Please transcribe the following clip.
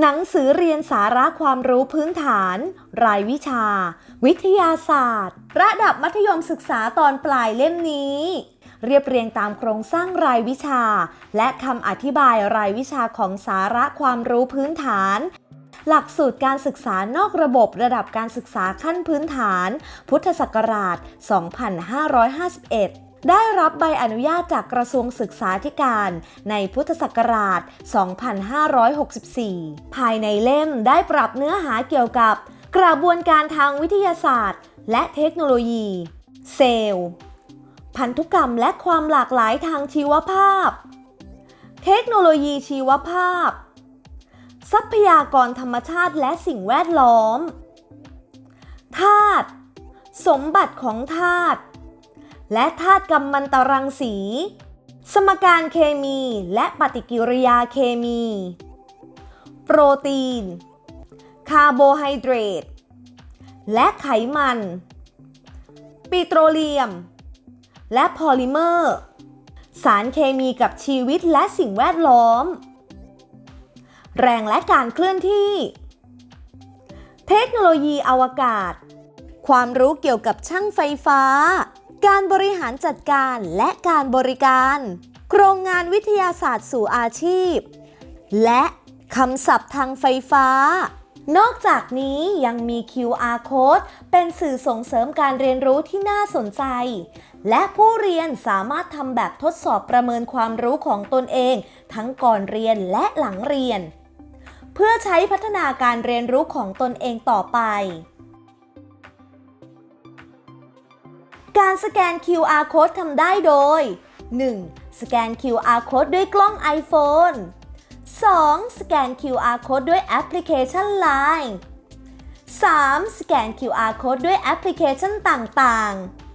หนังสือเรียนสาระความรู้พื้นฐาน รายวิชา วิทยาศาสตร์ ระดับมัธยมศึกษาตอนปลายเล่มนี้ เรียบเรียงตามโครงสร้างรายวิชา และคำอธิบายรายวิชาของสาระความรู้พื้นฐาน หลักสูตรการศึกษานอกระบบระดับการศึกษาขั้นพื้นฐาน พุทธศักราช 2551 ได้รับใบอนุญาตจากกระทรวงศึกษาธิการในพุทธศักราช 2564 ภายในเล่มได้ปรับเนื้อหาเกี่ยวกับ กระบวนการทางวิทยาศาสตร์ และเทคโนโลยี เซลล์ พันธุกรรมและความหลากหลายทางชีวภาพ เทคโนโลยีชีวภาพ ทรัพยากรธรรมชาติและสิ่งแวดล้อมธาตุสมบัติของธาตุ และธาตุกัมมันตรังสี สมการเคมีและปฏิกิริยาเคมี โปรตีน คาร์โบไฮเดรต และไขมัน ปิโตรเลียม และพอลิเมอร์ สารเคมีกับชีวิตและสิ่งแวดล้อม แรงและการเคลื่อนที่ เทคโนโลยีอวกาศ ความรู้เกี่ยวกับช่างไฟฟ้า การบริหารจัดการและการบริการ โครงงานวิทยาศาสตร์สู่อาชีพ และคำศัพท์ทางไฟฟ้า นอกจากนี้ยังมี QR code เป็นสื่อส่งเสริมการเรียนรู้ที่น่าสนใจ และผู้เรียนสามารถทำแบบทดสอบประเมินความรู้ของตนเอง ทั้งก่อนเรียนและหลังเรียน เพื่อใช้พัฒนาการเรียนรู้ของตนเองต่อไป การสแกน QR code ทำได้โดย 1. สแกน QR code ด้วยกล้อง iPhone 2. สแกน QR code ด้วยแอปพลิเคชัน Line 3. สแกน QR code ด้วยแอปพลิเคชันต่างๆ